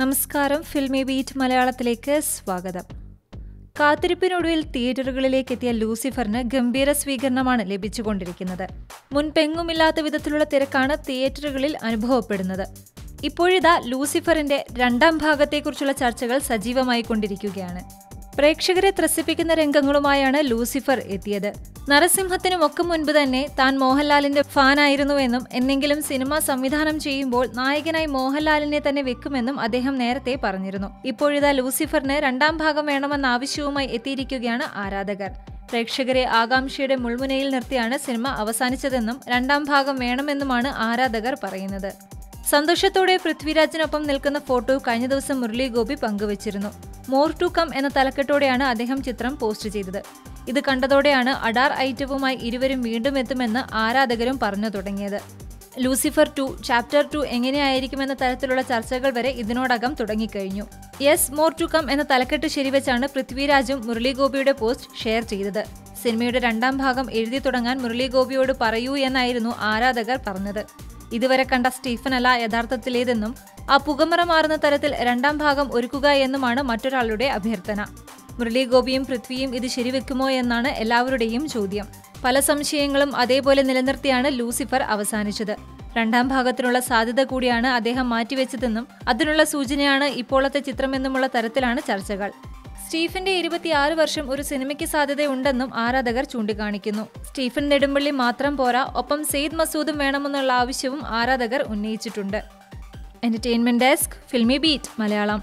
നമസ്കാരം. Filmy beat മലയാളത്തിലേക്ക് സ്വാഗതം. കാത്തിരിപ്പിനൊടുവിൽ തിയേറ്ററുകളിലേക്ക് എത്തിയ ലൂസിഫറിന് ഗംഭീര സ്വീകരണമാണ് ലഭിച്ചുകൊണ്ടിരിക്കുന്നത്. മുൻപെങ്ങുമില്ലാത്ത വിധത്തിലുള്ള തിരക്കാണ് തിയേറ്ററുകളിൽ അനുഭവപ്പെടുന്നത്. ഇപ്പോഴിതാ ലൂസിഫറിന്റെ രണ്ടാം ഭാഗത്തെക്കുറിച്ചുള്ള ചർച്ചകൾ സജീവമായി കൊണ്ടിരിക്കുകയാണ് പ്രേക്ഷകരെ ത്രസിപ്പിക്കുന്ന രംഗങ്ങളുമായാണ് ലൂസിഫർ എത്തിയത്. നരസിംഹത്തിനുമൊക്കെ മുൻപ് തന്നെ താൻ മോഹൻലാലിന്റെ ഫാനായിരുന്നുവെന്നും എന്നെങ്കിലും സിനിമ സംവിധാനം ചെയ്യുമ്പോൾ നായകനായി മോഹൻലാലിനെ തന്നെ വെക്കുമെന്നും അദ്ദേഹം നേരത്തെ പറഞ്ഞിരുന്നു. ഇപ്പോഴിതാ ലൂസിഫറിന് രണ്ടാം ഭാഗം വേണമെന്ന ആവശ്യവുമായി എത്തിയിരിക്കുകയാണ് ആരാധകർ. പ്രേക്ഷകരെ ആകാംക്ഷയുടെ മുൾമുനയിൽ നിർത്തിയാണ് സിനിമ അവസാനിച്ചതെന്നും രണ്ടാം ഭാഗം വേണമെന്നുമാണ് ആരാധകർ പറയുന്നത്. സന്തോഷത്തോടെ പൃഥ്വിരാജിനൊപ്പം നിൽക്കുന്ന ഫോട്ടോ കഴിഞ്ഞ ദിവസം മുരളി ഗോപി പങ്കുവച്ചിരുന്നു. മോർ ടു കം എന്ന തലക്കെട്ടോടെയാണ് അദ്ദേഹം ചിത്രം പോസ്റ്റ് ചെയ്തത്. ഇത് കണ്ടതോടെയാണ് അഡാർ ഐറ്റവുമായി ഇരുവരും വീണ്ടും എത്തുമെന്ന് ആരാധകരും പറഞ്ഞു തുടങ്ങിയത്. ലൂസിഫർ ടു ചാപ്റ്റർ ടു എങ്ങനെയായിരിക്കുമെന്ന തരത്തിലുള്ള ചർച്ചകൾ വരെ ഇതിനോടകം തുടങ്ങിക്കഴിഞ്ഞു. യെസ് മോർ ടു കം എന്ന തലക്കെട്ട് ശരിവെച്ചാണ് പൃഥ്വിരാജും മുരളി ഗോപിയുടെ പോസ്റ്റ് ഷെയർ ചെയ്തത്. സിനിമയുടെ രണ്ടാം ഭാഗം എഴുതി തുടങ്ങാൻ മുരളി ഗോപിയോട് പറയൂ എന്നായിരുന്നു ആരാധകർ പറഞ്ഞത്. ഇതുവരെ കണ്ട സ്റ്റീഫൻ അല്ല യഥാർത്ഥത്തിലേതെന്നും ആ പുകമറ മാറുന്ന തരത്തിൽ രണ്ടാം ഭാഗം ഒരുക്കുക എന്നുമാണ് മറ്റൊരാളുടെ അഭ്യർത്ഥന. മുരളീഗോപിയും പൃഥ്വിയും ഇത് ശരിവെക്കുമോ എന്നാണ് എല്ലാവരുടെയും ചോദ്യം. പല സംശയങ്ങളും അതേപോലെ നിലനിർത്തിയാണ് ലൂസിഫർ അവസാനിച്ചത്. രണ്ടാം ഭാഗത്തിനുള്ള സാധ്യത കൂടിയാണ് അദ്ദേഹം മാറ്റിവെച്ചതെന്നും അതിനുള്ള സൂചനയാണ് ഇപ്പോഴത്തെ ചിത്രമെന്നുമുള്ള തരത്തിലാണ് ചർച്ചകൾ. സ്റ്റീഫന്റെ ഇരുപത്തിയാറ് വർഷം ഒരു സിനിമയ്ക്ക് സാധ്യതയുണ്ടെന്നും ആരാധകർ ചൂണ്ടിക്കാണിക്കുന്നു. സ്റ്റീഫൻ നെടുമ്പള്ളി മാത്രം പോരാ ഒപ്പം സെയ്ദ് മസൂദും വേണമെന്നുള്ള ആവശ്യവും ആരാധകർ ഉന്നയിച്ചിട്ടുണ്ട്. Entertainment desk Filmibeat Malayalam